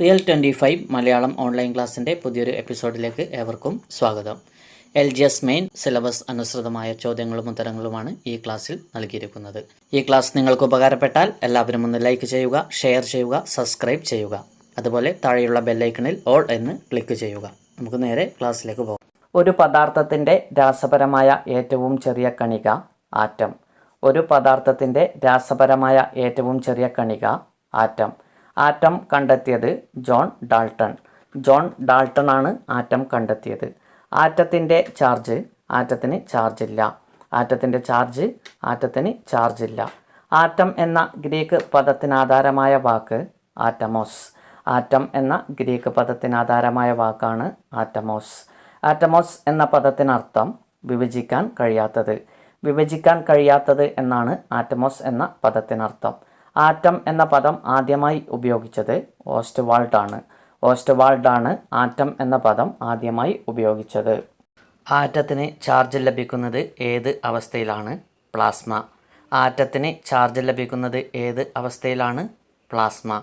Real twenty five Malayalam online ക്ലാസ്സിന്റെ പുതിയൊരു എപ്പിസോഡിലേക്ക് ഏവർക്കും സ്വാഗതം. L G S main syllabus അനുസൃതമായ ചോദ്യങ്ങളും ഉത്തരങ്ങളുമാണ് ഈ ക്ലാസ്സിൽ നൽകിയിരിക്കുന്നത്. ഈ ക്ലാസ് നിങ്ങൾക്ക് ഉപകാരപ്പെട്ടാൽ എല്ലാവരും ഒന്ന് ലൈക്ക് ചെയ്യുക ഷെയർ ചെയ്യുക സബ്സ്ക്രൈബ് ചെയ്യുക. അതുപോലെ താഴെയുള്ള ബെല്ലൈക്കണിൽ ഓൾ എന്ന് ക്ലിക്ക് ചെയ്യുക. നമുക്ക് നേരെ ക്ലാസ്സിലേക്ക് പോകാം. ഒരു പദാർത്ഥത്തിന്റെ രാസപരമായ ഏറ്റവും ചെറിയ കണിക ആറ്റം. ഒരു പദാർത്ഥത്തിന്റെ രാസപരമായ ഏറ്റവും ചെറിയ കണിക ആറ്റം. ആറ്റം കണ്ടെത്തിയത് ജോൺ ഡാൾട്ടൺ. ജോൺ ഡാൾട്ടൺ ആണ് ആറ്റം കണ്ടെത്തിയത്. ആറ്റത്തിന്റെ ചാർജ് ആറ്റത്തിന് ചാർജ് ഇല്ല. ആറ്റത്തിന്റെ ചാർജ് ആറ്റത്തിന് ചാർജ് ഇല്ല. ആറ്റം എന്ന ഗ്രീക്ക് പദത്തിനാധാരമായ വാക്ക് ആറ്റമോസ്. ആറ്റം എന്ന ഗ്രീക്ക് പദത്തിനാധാരമായ വാക്കാണ് ആറ്റമോസ്. ആറ്റമോസ് എന്ന പദത്തിനർത്ഥം വിഭജിക്കാൻ കഴിയാത്തത്. വിഭജിക്കാൻ കഴിയാത്തത് എന്നാണ് ആറ്റമോസ് എന്ന പദത്തിനർത്ഥം. ആറ്റം എന്ന പദം ആദ്യമായി ഉപയോഗിച്ചത് ഓസ്റ്റ്വാൾഡ് ആണ് ഓസ്റ്റ്വാൾഡ് ആണ് ആറ്റം എന്ന പദം ആദ്യമായി ഉപയോഗിച്ചത്. ആറ്റത്തിന് ചാർജ് ലഭിക്കുന്നത് ഏത് അവസ്ഥയിലാണ്? പ്ലാസ്മ. ആറ്റത്തിന് ചാർജ് ലഭിക്കുന്നത് ഏത് അവസ്ഥയിലാണ്? പ്ലാസ്മ.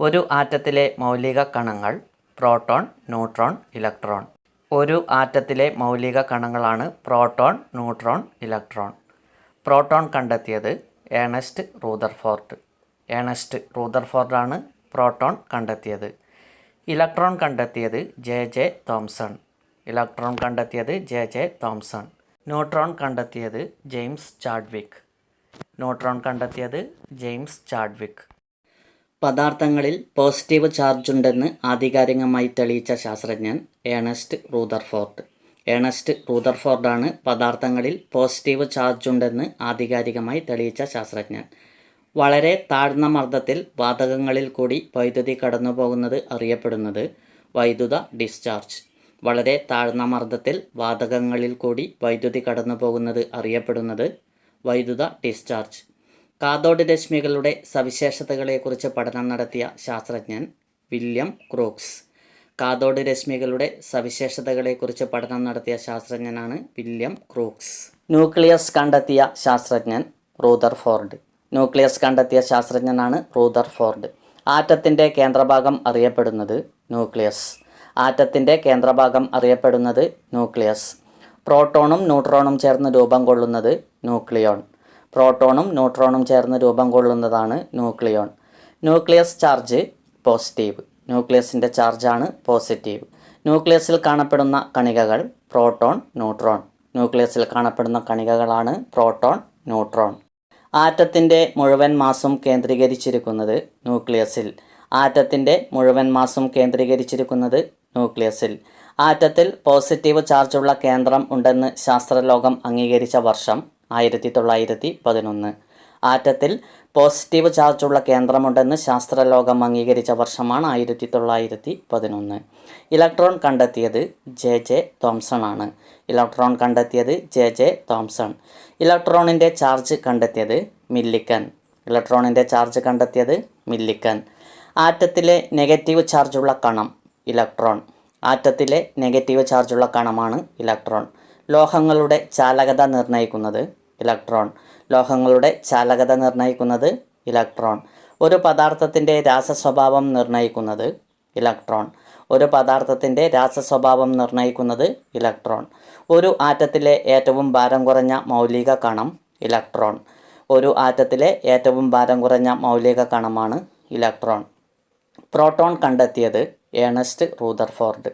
ഒരു ആറ്റത്തിലെ മൗലിക കണങ്ങൾ പ്രോട്ടോൺ ന്യൂട്രോൺ ഇലക്ട്രോൺ. ഒരു ആറ്റത്തിലെ മൗലിക കണങ്ങളാണ് പ്രോട്ടോൺ ന്യൂട്രോൺ ഇലക്ട്രോൺ. പ്രോട്ടോൺ കണ്ടെത്തിയത് ഏണസ്റ്റ് റൂദർഫോർഡ് ഏണസ്റ്റ് റൂദർഫോർഡാണ് പ്രോട്ടോൺ കണ്ടെത്തിയത്. ഇലക്ട്രോൺ കണ്ടെത്തിയത് ജെ ജെ തോംസൺ. ഇലക്ട്രോൺ കണ്ടെത്തിയത് ജെ ജെ തോംസൺ. ന്യൂട്രോൺ കണ്ടെത്തിയത് ജെയിംസ് ചാഡ്വിക്. ന്യൂട്രോൺ കണ്ടെത്തിയത് ജെയിംസ് ചാഡ്വിക്. പദാർത്ഥങ്ങളിൽ പോസിറ്റീവ് ചാർജ് ഉണ്ടെന്ന് ആധികാരികമായി തെളിയിച്ച ശാസ്ത്രജ്ഞൻ ഏണസ്റ്റ് റൂദർഫോർഡ് ഏണസ്റ്റ് റൂദർഫോർഡാണ് പദാർത്ഥങ്ങളിൽ പോസിറ്റീവ് ചാർജ് ഉണ്ടെന്ന് ആധികാരികമായി തെളിയിച്ച ശാസ്ത്രജ്ഞൻ. വളരെ താഴ്ന്ന മർദ്ദത്തിൽ വാതകങ്ങളിൽ കൂടി വൈദ്യുതി കടന്നുപോകുന്നത് അറിയപ്പെടുന്നത് വൈദ്യുത ഡിസ്ചാർജ്. വളരെ താഴ്ന്ന മർദ്ദത്തിൽ വാതകങ്ങളിൽ കൂടി വൈദ്യുതി കടന്നുപോകുന്നത് അറിയപ്പെടുന്നത് വൈദ്യുത ഡിസ്ചാർജ്. കാതോഡ് രശ്മികളുടെ സവിശേഷതകളെക്കുറിച്ച് പഠനം നടത്തിയ ശാസ്ത്രജ്ഞൻ വില്യം ക്രൂക്സ്. കാഥോഡ് രശ്മികളുടെ സവിശേഷതകളെക്കുറിച്ച് പഠനം നടത്തിയ ശാസ്ത്രജ്ഞനാണ് വില്യം ക്രൂക്സ്. ന്യൂക്ലിയസ് കണ്ടെത്തിയ ശാസ്ത്രജ്ഞൻ റൂദർഫോർഡ് ന്യൂക്ലിയസ് കണ്ടെത്തിയ ശാസ്ത്രജ്ഞനാണ് റൂദർഫോർഡ് ആറ്റത്തിന്റെ കേന്ദ്രഭാഗം അറിയപ്പെടുന്നത് ന്യൂക്ലിയസ്. ആറ്റത്തിന്റെ കേന്ദ്രഭാഗം അറിയപ്പെടുന്നത് ന്യൂക്ലിയസ്. പ്രോട്ടോണും ന്യൂട്രോണും ചേർന്ന് രൂപം കൊള്ളുന്നത് ന്യൂക്ലിയോൺ. പ്രോട്ടോണും ന്യൂട്രോണും ചേർന്ന് രൂപം കൊള്ളുന്നതാണ് ന്യൂക്ലിയോൺ. Nucleus charge positive. ന്യൂക്ലിയസിന്റെ ചാർജാണ് പോസിറ്റീവ്. ന്യൂക്ലിയസിൽ കാണപ്പെടുന്ന കണികകൾ പ്രോട്ടോൺ ന്യൂട്രോൺ. ന്യൂക്ലിയസിൽ കാണപ്പെടുന്ന കണികകളാണ് പ്രോട്ടോൺ ന്യൂട്രോൺ. ആറ്റത്തിന്റെ മുഴുവൻ മാസും കേന്ദ്രീകരിച്ചിരിക്കുന്നത് ന്യൂക്ലിയസിൽ. ആറ്റത്തിന്റെ മുഴുവൻ മാസും കേന്ദ്രീകരിച്ചിരിക്കുന്നത് ന്യൂക്ലിയസിൽ. ആറ്റത്തിൽ പോസിറ്റീവ് ചാർജുള്ള കേന്ദ്രം ഉണ്ടെന്ന് ശാസ്ത്രലോകം അംഗീകരിച്ച വർഷം ആയിരത്തി തൊള്ളായിരത്തി പതിനൊന്ന് ആറ്റത്തിൽ പോസിറ്റീവ് ചാർജുള്ള കേന്ദ്രമുണ്ടെന്ന് ശാസ്ത്രലോകം അംഗീകരിച്ച വർഷമാണ് ആയിരത്തി തൊള്ളായിരത്തി പതിനൊന്ന് ഇലക്ട്രോൺ കണ്ടെത്തിയത് ജെ ജെ തോംസൺ ആണ്. ഇലക്ട്രോൺ കണ്ടെത്തിയത് ജെ ജെ തോംസൺ. ഇലക്ട്രോണിന്റെ ചാർജ് കണ്ടെത്തിയത് മില്ലിക്കൻ. ഇലക്ട്രോണിന്റെ ചാർജ് കണ്ടെത്തിയത് മില്ലിക്കൻ. ആറ്റത്തിലെ നെഗറ്റീവ് ചാർജുള്ള കണം ഇലക്ട്രോൺ. ആറ്റത്തിലെ നെഗറ്റീവ് ചാർജുള്ള കണമാണ് ഇലക്ട്രോൺ. ലോഹങ്ങളുടെ ചാലകത നിർണയിക്കുന്നത് ഇലക്ട്രോൺ. ലോഹങ്ങളുടെ ചാലകത നിർണയിക്കുന്നത് ഇലക്ട്രോൺ. ഒരു പദാർത്ഥത്തിന്റെ രാസസ്വഭാവം നിർണയിക്കുന്നത് ഇലക്ട്രോൺ. ഒരു പദാർത്ഥത്തിന്റെ രാസസ്വഭാവം നിർണയിക്കുന്നത് ഇലക്ട്രോൺ. ഒരു ആറ്റത്തിലെ ഏറ്റവും ഭാരം കുറഞ്ഞ മൗലിക കണം ഇലക്ട്രോൺ. ഒരു ആറ്റത്തിലെ ഏറ്റവും ഭാരം കുറഞ്ഞ മൗലിക കണമാണ് ഇലക്ട്രോൺ. പ്രോട്ടോൺ കണ്ടെത്തിയത് ഏണസ്റ്റ് റൂദർഫോർഡ്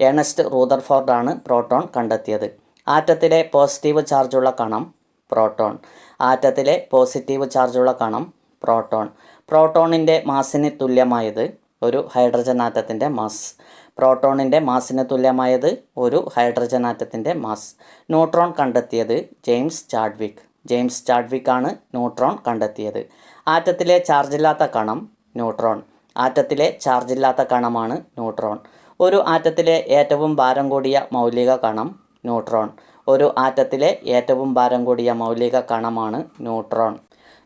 ഏണസ്റ്റ് റൂദർഫോർഡാണ് പ്രോട്ടോൺ കണ്ടെത്തിയത്. ആറ്റത്തിലെ പോസിറ്റീവ് ചാർജുള്ള കണം പ്രോട്ടോൺ. ആറ്റത്തിലെ പോസിറ്റീവ് ചാർജുള്ള കണം പ്രോട്ടോൺ. പ്രോട്ടോണിന്റെ മാസിന് തുല്യമായത് ഒരു ഹൈഡ്രജൻ ആറ്റത്തിന്റെ മാസ്. പ്രോട്ടോണിന്റെ മാസിന് തുല്യമായത് ഒരു ഹൈഡ്രജൻ ആറ്റത്തിന്റെ മാസ്. ന്യൂട്രോൺ കണ്ടെത്തിയത് ജെയിംസ് ചാഡ്വിക്. ജെയിംസ് ചാഡ്വിക് ആണ് ന്യൂട്രോൺ കണ്ടെത്തിയത്. ആറ്റത്തിലെ ചാർജില്ലാത്ത കണം ന്യൂട്രോൺ. ആറ്റത്തിലെ ചാർജില്ലാത്ത കണമാണ് ന്യൂട്രോൺ. ഒരു ആറ്റത്തിലെ ഏറ്റവും ഭാരം കൂടിയ മൗലിക കണം ന്യൂട്രോൺ. ഒരു ആറ്റത്തിലെ ഏറ്റവും ഭാരം കൂടിയ മൗലിക കണമാണ് ന്യൂട്രോൺ.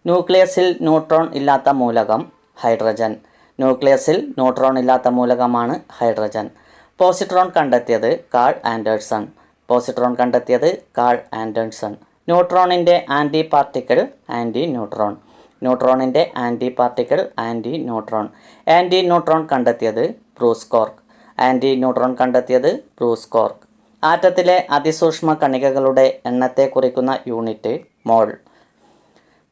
ന്യൂക്ലിയസിൽ ന്യൂട്രോൺ ഇല്ലാത്ത മൂലകം ഹൈഡ്രജൻ. ന്യൂക്ലിയസിൽ ന്യൂട്രോൺ ഇല്ലാത്ത മൂലകമാണ് ഹൈഡ്രജൻ. പോസിട്രോൺ കണ്ടെത്തിയത് കാൾ ആൻഡേഴ്സൺ. പോസിട്രോൺ കണ്ടെത്തിയത് കാൾ ആൻഡേഴ്സൺ. ന്യൂട്രോണിന്റെ anti particle anti neutron ന്യൂട്രോണിന്റെ anti particle anti neutron anti neutron കണ്ടെത്തിയത് ബ്രൂസ് കോർക്ക്. ആന്റി ന്യൂട്രോൺ കണ്ടെത്തിയത് ബ്രൂസ് കോർക്ക്. ആറ്റത്തിലെ അതിസൂക്ഷ്മ കണികകളുടെ എണ്ണത്തെ കുറിക്കുന്ന യൂണിറ്റ് മോൾ.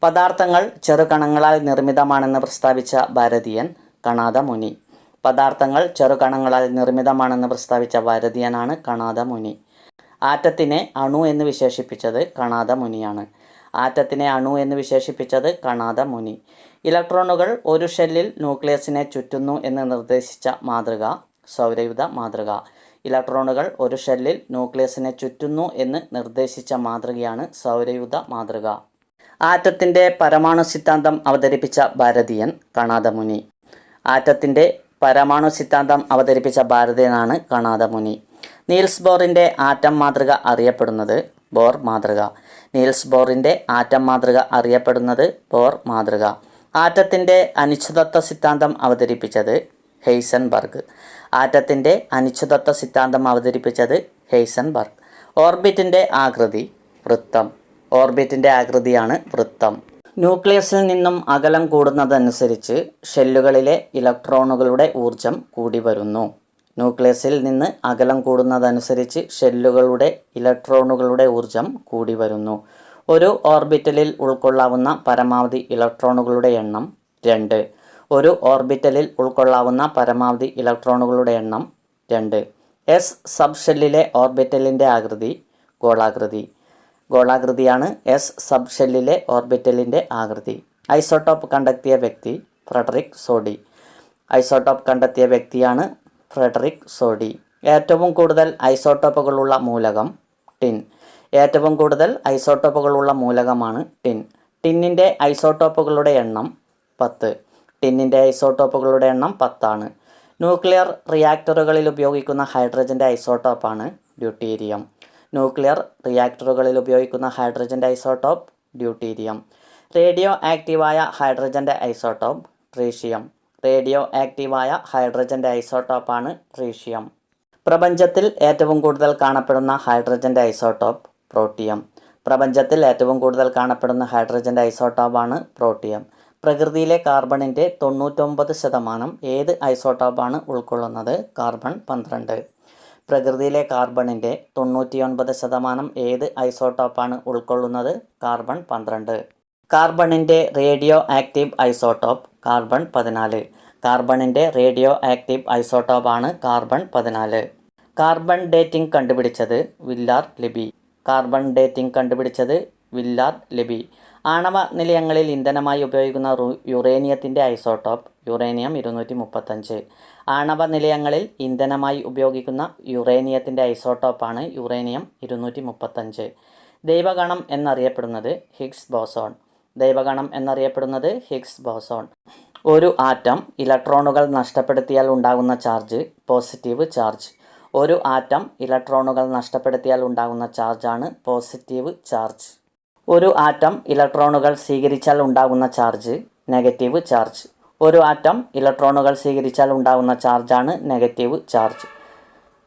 പദാർത്ഥങ്ങൾ ചെറുകണങ്ങളാൽ നിർമ്മിതമാണെന്ന് പ്രസ്താവിച്ച ഭാരതീയൻ കണാദ മുനി. പദാർത്ഥങ്ങൾ ചെറുകണങ്ങളാൽ നിർമ്മിതമാണെന്ന് പ്രസ്താവിച്ച ഭാരതീയനാണ് കണാദ മുനി. ആറ്റത്തിനെ അണു എന്ന് വിശേഷിപ്പിച്ചത് കണാദ മുനിയാണ്. ആറ്റത്തിനെ അണു എന്ന് വിശേഷിപ്പിച്ചത് കണാദ മുനി. ഇലക്ട്രോണുകൾ ഒരു ഷെല്ലിൽ ന്യൂക്ലിയസിനെ ചുറ്റുന്നു എന്ന് നിർദ്ദേശിച്ച മാതൃക സൗരയുധ മാതൃക. ഇലക്ട്രോണുകൾ ഒരു ഷെല്ലിൽ ന്യൂക്ലിയസിനെ ചുറ്റുന്നു എന്ന് നിർദ്ദേശിച്ച മാതൃകയാണ് സൗരയുധ മാതൃക. ആറ്റത്തിന്റെ പരമാണു സിദ്ധാന്തം അവതരിപ്പിച്ച ഭാരതീയൻ കണാദമുനി ആറ്റത്തിന്റെ പരമാണു സിദ്ധാന്തം അവതരിപ്പിച്ച ഭാരതീയനാണ് കണാദമുനി നീൽസ് ബോറിന്റെ ആറ്റം മാതൃക അറിയപ്പെടുന്നത് ബോർ മാതൃക. നീൽസ് ബോറിന്റെ ആറ്റം മാതൃക അറിയപ്പെടുന്നത് ബോർ മാതൃക. ആറ്റത്തിന്റെ അനിശ്ചിതത്വ സിദ്ധാന്തം അവതരിപ്പിച്ചത് ഹെയ്സൻബർഗ്. ആറ്റത്തിന്റെ അനിശ്ചിതത്വ സിദ്ധാന്തം അവതരിപ്പിച്ചത് ഹെയ്സൻബർഗ് ഓർബിറ്റിന്റെ ആകൃതി വൃത്തം. ഓർബിറ്റിന്റെ ആകൃതിയാണ് വൃത്തം. ന്യൂക്ലിയസിൽ നിന്നും അകലം കൂടുന്നതനുസരിച്ച് ഷെല്ലുകളിലെ ഇലക്ട്രോണുകളുടെ ഊർജം കൂടി വരുന്നു. ന്യൂക്ലിയസിൽ നിന്ന് അകലം കൂടുന്നതനുസരിച്ച് ഷെല്ലുകളുടെ ഇലക്ട്രോണുകളുടെ ഊർജം കൂടി വരുന്നു. ഒരു ഓർബിറ്റലിൽ ഉൾക്കൊള്ളാവുന്ന പരമാവധി ഇലക്ട്രോണുകളുടെ എണ്ണം രണ്ട്. ഒരു ഓർബിറ്റലിൽ ഉൾക്കൊള്ളാവുന്ന പരമാവധി ഇലക്ട്രോണുകളുടെ എണ്ണം രണ്ട്. എസ് സബ് ഷെല്ലിലെ ഓർബിറ്റലിന്റെ ആകൃതി ഗോളാകൃതി. ഗോളാകൃതിയാണ് എസ് സബ് ഷെല്ലിലെ ഓർബിറ്റലിന്റെ ആകൃതി. ഐസോട്ടോപ്പ് കണ്ടെത്തിയ വ്യക്തി ഫ്രെഡറിക് സോഡി. ഐസോട്ടോപ്പ് കണ്ടെത്തിയ വ്യക്തിയാണ് ഫ്രെഡറിക് സോഡി. ഏറ്റവും കൂടുതൽ ഐസോട്ടോപ്പുകളുള്ള മൂലകം ടിൻ. ഏറ്റവും കൂടുതൽ ഐസോട്ടോപ്പുകളുള്ള മൂലകമാണ് ടിൻ. ടിന്നിന്റെ ഐസോട്ടോപ്പുകളുടെ എണ്ണം പത്ത്. ടിന്നിന്റെ ഐസോട്ടോപ്പുകളുടെ എണ്ണം പത്താണ്. ന്യൂക്ലിയർ റിയാക്ടറുകളിൽ ഉപയോഗിക്കുന്ന ഹൈഡ്രജന്റെ ഐസോട്ടോപ്പാണ് ഡ്യൂട്ടീരിയം. ന്യൂക്ലിയർ റിയാക്ടറുകളിൽ ഉപയോഗിക്കുന്ന ഹൈഡ്രജന്റെ ഐസോട്ടോപ്പ് ഡ്യൂട്ടീരിയം. റേഡിയോ ആക്റ്റീവായ ഹൈഡ്രജന്റെ ഐസോട്ടോപ്പ് ട്രീഷ്യം. റേഡിയോ ആക്റ്റീവായ ഹൈഡ്രജന്റെ ഐസോട്ടോപ്പാണ് ട്രീഷ്യം. പ്രപഞ്ചത്തിൽ ഏറ്റവും കൂടുതൽ കാണപ്പെടുന്ന ഹൈഡ്രജന്റെ ഐസോട്ടോപ്പ് പ്രോട്ടിയം. പ്രപഞ്ചത്തിൽ ഏറ്റവും കൂടുതൽ കാണപ്പെടുന്ന ഹൈഡ്രജന്റെ ഐസോട്ടോപ്പാണ് പ്രോട്ടിയം. പ്രകൃതിയിലെ കാർബണിന്റെ തൊണ്ണൂറ്റൊമ്പത് ശതമാനം ഏത് ഐസോട്ടോപ്പാണ് ഉൾക്കൊള്ളുന്നത്? കാർബൺ പന്ത്രണ്ട്. പ്രകൃതിയിലെ കാർബണിന്റെ തൊണ്ണൂറ്റിയൊൻപത് ശതമാനം ഏത് ഐസോട്ടോപ്പാണ് ഉൾക്കൊള്ളുന്നത്? കാർബൺ പന്ത്രണ്ട്. കാർബണിന്റെ റേഡിയോ ആക്റ്റീവ് ഐസോട്ടോപ്പ് കാർബൺ പതിനാല്. കാർബണിന്റെ റേഡിയോ ആക്റ്റീവ് ഐസോട്ടോപ്പാണ് കാർബൺ പതിനാല്. കാർബൺ ഡേറ്റിംഗ് കണ്ടുപിടിച്ചത് വില്ലാർ ലിബി. കാർബൺ ഡേറ്റിംഗ് കണ്ടുപിടിച്ചത് വില്ലാർ ലിബി. ആണവ നിലയങ്ങളിൽ ഇന്ധനമായി ഉപയോഗിക്കുന്ന യുറേനിയത്തിന്റെ ഐസോട്ടോപ്പ് യുറേനിയം ഇരുന്നൂറ്റി മുപ്പത്തഞ്ച് ആണവ നിലയങ്ങളിൽ ഇന്ധനമായി ഉപയോഗിക്കുന്ന യുറേനിയത്തിന്റെ ഐസോട്ടോപ്പാണ് യുറേനിയം ഇരുന്നൂറ്റി മുപ്പത്തഞ്ച് ദൈവഗണം എന്നറിയപ്പെടുന്നത് ഹിഗ്സ് ബോസോൺ. ദൈവഗണം എന്നറിയപ്പെടുന്നത് ഹിഗ്സ് ബോസോൺ. ഒരു ആറ്റം ഇലക്ട്രോണുകൾ നഷ്ടപ്പെടുത്തിയാൽ ഉണ്ടാകുന്ന ചാർജ് പോസിറ്റീവ് ചാർജ്. ഒരു ആറ്റം ഇലക്ട്രോണുകൾ നഷ്ടപ്പെടുത്തിയാൽ ഉണ്ടാകുന്ന ചാർജാണ് പോസിറ്റീവ് ചാർജ്. ഒരു ആറ്റം ഇലക്ട്രോണുകൾ സ്വീകരിച്ചാൽ ഉണ്ടാകുന്ന ചാർജ് നെഗറ്റീവ് ചാർജ്. ഒരു ആറ്റം ഇലക്ട്രോണുകൾ സ്വീകരിച്ചാൽ ഉണ്ടാകുന്ന ചാർജാണ് നെഗറ്റീവ് ചാർജ്.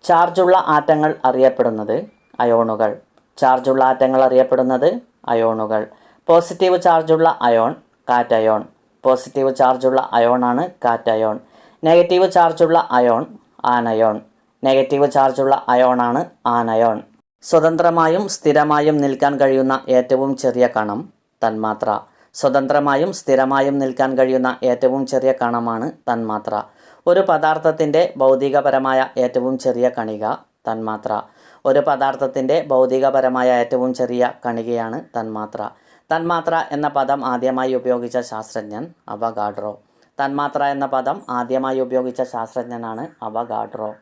ചാർജുള്ള ആറ്റങ്ങൾ അറിയപ്പെടുന്നത് അയോണുകൾ. ചാർജുള്ള ആറ്റങ്ങൾ അറിയപ്പെടുന്നത് അയോണുകൾ. പോസിറ്റീവ് ചാർജുള്ള അയോൺ കാറ്റയോൺ. പോസിറ്റീവ് ചാർജുള്ള അയോണാണ് കാറ്റയോൺ. നെഗറ്റീവ് ചാർജുള്ള അയോൺ ആനയോൺ. നെഗറ്റീവ് ചാർജുള്ള അയോണാണ് ആനയോൺ. സ്വതന്ത്രമായും സ്ഥിരമായും നിൽക്കാൻ കഴിയുന്ന ഏറ്റവും ചെറിയ കണം തന്മാത്ര. സ്വതന്ത്രമായും സ്ഥിരമായും നിൽക്കാൻ കഴിയുന്ന ഏറ്റവും ചെറിയ കണമാണ് തന്മാത്ര. ഒരു പദാർത്ഥത്തിന്റെ ഭൗതികപരമായ ഏറ്റവും ചെറിയ കണിക തന്മാത്ര. ഒരു പദാർത്ഥത്തിന്റെ ഭൗതികപരമായ ഏറ്റവും ചെറിയ കണികയാണ് തന്മാത്ര. തന്മാത്ര എന്ന പദം ആദ്യമായി ഉപയോഗിച്ച ശാസ്ത്രജ്ഞൻ അവഗാഡ്രോ. തന്മാത്ര എന്ന പദം ആദ്യമായി ഉപയോഗിച്ച ശാസ്ത്രജ്ഞനാണ് അവഗാഡ്രോ.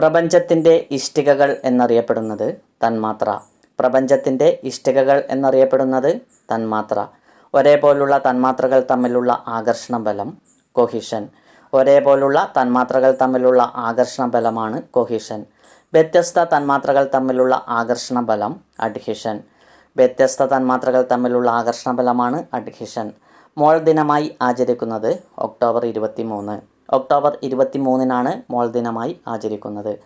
പ്രപഞ്ചത്തിന്റെ ഇഷ്ടികകൾ എന്നറിയപ്പെടുന്നത് തന്മാത്ര. പ്രപഞ്ചത്തിന്റെ ഇഷ്ടികകൾ എന്നറിയപ്പെടുന്നത് തന്മാത്ര. ഒരേപോലുള്ള തന്മാത്രകൾ തമ്മിലുള്ള ആകർഷണ ബലം കൊഹിഷൻ. ഒരേപോലുള്ള തന്മാത്രകൾ തമ്മിലുള്ള ആകർഷണ ബലമാണ് കൊഹിഷൻ. വ്യത്യസ്ത തന്മാത്രകൾ തമ്മിലുള്ള ആകർഷണ ബലം അഡ്ഹിഷൻ. വ്യത്യസ്ത തന്മാത്രകൾ തമ്മിലുള്ള ആകർഷണ ബലമാണ് അഡ്ഹിഷൻ. മോൾ ദിനമായി ആചരിക്കുന്നത് ഒക്ടോബർ ഇരുപത്തി മൂന്ന് ഒക്ടോബർ ഇരുപത്തി മൂന്നിനാണ് മോൾ ദിനമായി ആചരിക്കുന്നത്.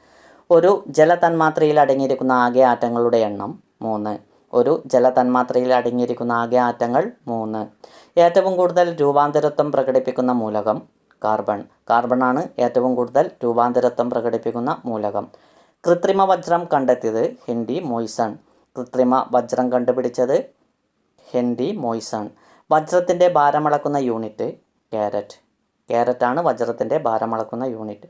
ഒരു ജലതന്മാത്രയിൽ അടങ്ങിയിരിക്കുന്ന ആകെ ആറ്റങ്ങളുടെ എണ്ണം മൂന്ന്. ഒരു ജലതന്മാത്രയിൽ അടങ്ങിയിരിക്കുന്ന ആകെ ആറ്റങ്ങൾ മൂന്ന്. ഏറ്റവും കൂടുതൽ രൂപാന്തരത്വം പ്രകടിപ്പിക്കുന്ന മൂലകം കാർബൺ. കാർബണാണ് ഏറ്റവും കൂടുതൽ രൂപാന്തരത്വം പ്രകടിപ്പിക്കുന്ന മൂലകം. കൃത്രിമ വജ്രം കണ്ടെത്തിയത് ഹെൻറി മോയ്സൺ. കൃത്രിമ വജ്രം കണ്ടുപിടിച്ചത് ഹെൻറി മോയ്സൺ. വജ്രത്തിന്റെ ഭാരമളക്കുന്ന യൂണിറ്റ് ക്യാരറ്റ് ക്യാരറ്റാണ് വജ്രത്തിന്റെ ഭാരമളക്കുന്ന യൂണിറ്റ്.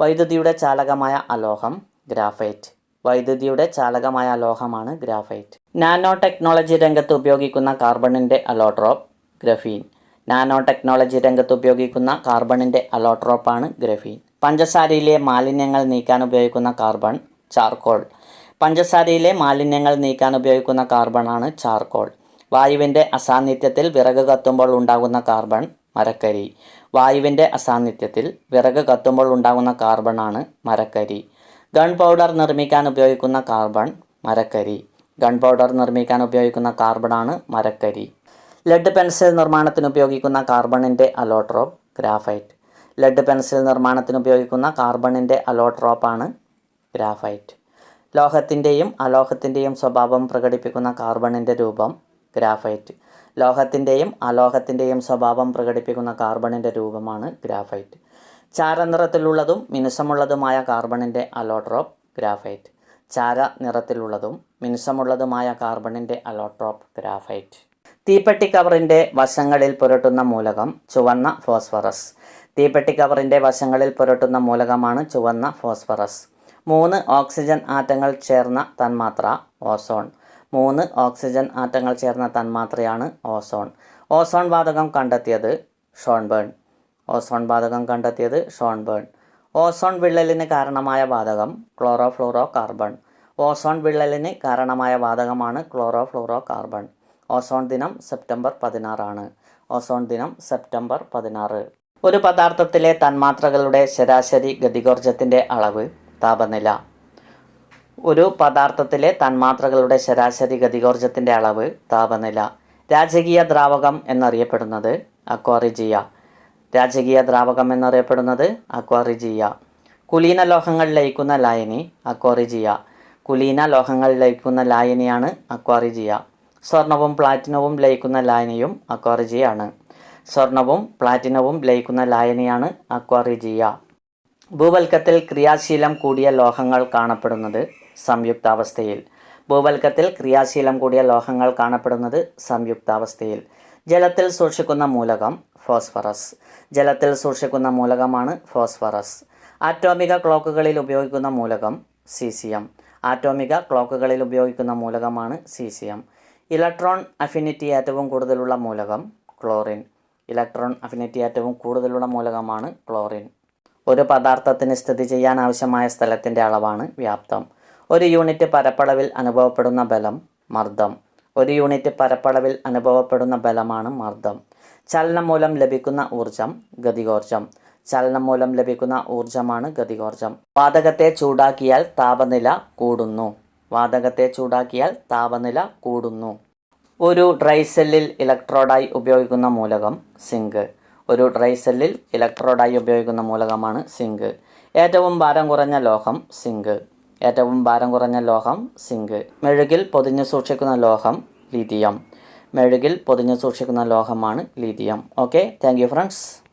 വൈദ്യുതിയുടെ ചാലകമായ അലോഹം ഗ്രാഫൈറ്റ്. വൈദ്യുതിയുടെ ചാലകമായ അലോഹമാണ് ഗ്രാഫൈറ്റ്. നാനോ ടെക്നോളജി രംഗത്ത് ഉപയോഗിക്കുന്ന കാർബണിന്റെ അലോട്രോപ്പ് ഗ്രഫീൻ. നാനോ ടെക്നോളജി രംഗത്ത് ഉപയോഗിക്കുന്ന കാർബണിന്റെ അലോട്രോപ്പാണ് ഗ്രഫീൻ. പഞ്ചസാരയിലെ മാലിന്യങ്ങൾ നീക്കാൻ ഉപയോഗിക്കുന്ന കാർബൺ ചാർക്കോൾ. പഞ്ചസാരയിലെ മാലിന്യങ്ങൾ നീക്കാൻ ഉപയോഗിക്കുന്ന കാർബണാണ് ചാർക്കോൾ. വായുവിന്റെ അസാന്നിധ്യത്തിൽ വിറക് കത്തുമ്പോൾ ഉണ്ടാകുന്ന കാർബൺ മരക്കരി. വായുവിന്റെ അസാന്നിധ്യത്തിൽ വിറക് കത്തുമ്പോൾ ഉണ്ടാകുന്ന കാർബണാണ് മരക്കരി. ഗൺ പൗഡർ നിർമ്മിക്കാൻ ഉപയോഗിക്കുന്ന കാർബൺ മരക്കരി. ഗൺ പൗഡർ നിർമ്മിക്കാൻ ഉപയോഗിക്കുന്ന കാർബണാണ് മരക്കരി. ലെഡ് പെൻസിൽ നിർമ്മാണത്തിന് ഉപയോഗിക്കുന്ന കാർബണിന്റെ അലോട്രോപ്പ് ഗ്രാഫൈറ്റ്. ലെഡ് പെൻസിൽ നിർമ്മാണത്തിന് ഉപയോഗിക്കുന്ന കാർബണിന്റെ അലോട്രോപ്പാണ് ഗ്രാഫൈറ്റ്. ലോഹത്തിന്റെയും അലോഹത്തിന്റെയും സ്വഭാവം പ്രകടിപ്പിക്കുന്ന കാർബണിന്റെ രൂപം ഗ്രാഫൈറ്റ്. ലോഹത്തിന്റെയും അലോഹത്തിന്റെയും സ്വഭാവം പ്രകടിപ്പിക്കുന്ന കാർബണിന്റെ രൂപമാണ് ഗ്രാഫൈറ്റ്. ചാരനിറത്തിലുള്ളതും മിനുസമുള്ളതുമായ കാർബണിന്റെ അലോട്രോപ്പ് ഗ്രാഫൈറ്റ്. ചാര നിറത്തിലുള്ളതും മിനുസമുള്ളതുമായ കാർബണിന്റെ അലോട്രോപ്പ് ഗ്രാഫൈറ്റ്. തീപ്പെട്ടി കവറിന്റെ വശങ്ങളിൽ പുരട്ടുന്ന മൂലകം ചുവന്ന ഫോസ്ഫറസ്. തീപ്പെട്ടി കവറിന്റെ വശങ്ങളിൽ പുരട്ടുന്ന മൂലകമാണ് ചുവന്ന ഫോസ്ഫറസ്. മൂന്ന് ഓക്സിജൻ ആറ്റങ്ങൾ ചേർന്ന തന്മാത്ര ഓസോൺ. മൂന്ന് ഓക്സിജൻ ആറ്റങ്ങൾ ചേർന്ന തന്മാത്രയാണ് ഓസോൺ. ഓസോൺ വാതകം കണ്ടെത്തിയത് ഷോൺബേൺ. ഓസോൺ വാതകം കണ്ടെത്തിയത് ഷോൺബേൺ. ഓസോൺ വിള്ളലിന് കാരണമായ വാതകം ക്ലോറോ ഫ്ലൂറോ കാർബൺ ഓസോൺ വിള്ളലിന് കാരണമായ വാതകമാണ് ക്ലോറോ ഫ്ലൂറോ കാർബൺ ഓസോൺ ദിനം സെപ്റ്റംബർ പതിനാറാണ്. ഓസോൺ ദിനം സെപ്റ്റംബർ പതിനാറ്. ഒരു പദാർത്ഥത്തിലെ തന്മാത്രകളുടെ ശരാശരി ഗതികോർജത്തിന്റെ അളവ് താപനില. ഒരു പദാർത്ഥത്തിലെ തന്മാത്രകളുടെ ശരാശരി ഗതികോർജത്തിന്റെ അളവ് താപനില. രാജകീയ ദ്രാവകം എന്നറിയപ്പെടുന്നത് അക്വാറിജിയ. രാജകീയ ദ്രാവകം എന്നറിയപ്പെടുന്നത് അക്വാറിജിയ. കുലീന ലോഹങ്ങൾ ലയിക്കുന്ന ലായനി അക്വാറിജിയ. കുലീന ലോഹങ്ങൾ ലയിക്കുന്ന ലായനിയാണ് അക്വാറിജിയ. സ്വർണവും പ്ലാറ്റിനവും ലയിക്കുന്ന ലായനിയും അക്വാറിജിയാണ്. സ്വർണവും പ്ലാറ്റിനവും ലയിക്കുന്ന ലായനിയാണ് അക്വാറിജിയ. ഭൂവൽക്കത്തിൽ ക്രിയാശീലം കൂടിയ ലോഹങ്ങൾ കാണപ്പെടുന്നത് സംയുക്താവസ്ഥയിൽ. ഭൂവൽക്കത്തിൽ ക്രിയാശീലം കൂടിയ ലോഹങ്ങൾ കാണപ്പെടുന്നത് സംയുക്താവസ്ഥയിൽ. ജലത്തിൽ സൂക്ഷിക്കുന്ന മൂലകം ഫോസ്ഫറസ്. ജലത്തിൽ സൂക്ഷിക്കുന്ന മൂലകമാണ് ഫോസ്ഫറസ്. ആറ്റോമിക ക്ലോക്കുകളിൽ ഉപയോഗിക്കുന്ന മൂലകം സീസിയം. ആറ്റോമിക ക്ലോക്കുകളിൽ ഉപയോഗിക്കുന്ന മൂലകമാണ് സീസിയം. ഇലക്ട്രോൺ അഫിനിറ്റി ഏറ്റവും കൂടുതലുള്ള മൂലകം ക്ലോറിൻ. ഇലക്ട്രോൺ അഫിനിറ്റി ഏറ്റവും കൂടുതലുള്ള മൂലകമാണ് ക്ലോറിൻ. ഒരു പദാർത്ഥത്തിന് സ്ഥിതി ചെയ്യാൻ ആവശ്യമായ സ്ഥലത്തിന്റെ അളവാണ് വ്യാപ്തം. ഒരു യൂണിറ്റ് പരപ്പളവിൽ അനുഭവപ്പെടുന്ന ബലം മർദ്ദം. ഒരു യൂണിറ്റ് പരപ്പളവിൽ അനുഭവപ്പെടുന്ന ബലമാണ് മർദ്ദം. ചലനം മൂലം ലഭിക്കുന്ന ഊർജം ഗതികോർജം ചലനം മൂലം ലഭിക്കുന്ന ഊർജമാണ് ഗതികോർജം വാതകത്തെ ചൂടാക്കിയാൽ താപനില കൂടുന്നു. വാതകത്തെ ചൂടാക്കിയാൽ താപനില കൂടുന്നു. ഒരു ഡ്രൈ സെല്ലിൽ ഇലക്ട്രോഡായി ഉപയോഗിക്കുന്ന മൂലകം സിങ്ക്. ഒരു ഡ്രൈ സെല്ലിൽ ഇലക്ട്രോഡായി ഉപയോഗിക്കുന്ന മൂലകമാണ് സിങ്ക്. ഏറ്റവും ഭാരം കുറഞ്ഞ ലോഹം സിങ്ക്. ഏറ്റവും ഭാരം കുറഞ്ഞ ലോഹം സിങ്ക്. മെഴുകിൽ പൊതിഞ്ഞു സൂക്ഷിക്കുന്ന ലോഹം ലിഥിയം. മെഴുകിൽ പൊതിഞ്ഞു സൂക്ഷിക്കുന്ന ലോഹമാണ് ലിഥിയം. Okay thank friends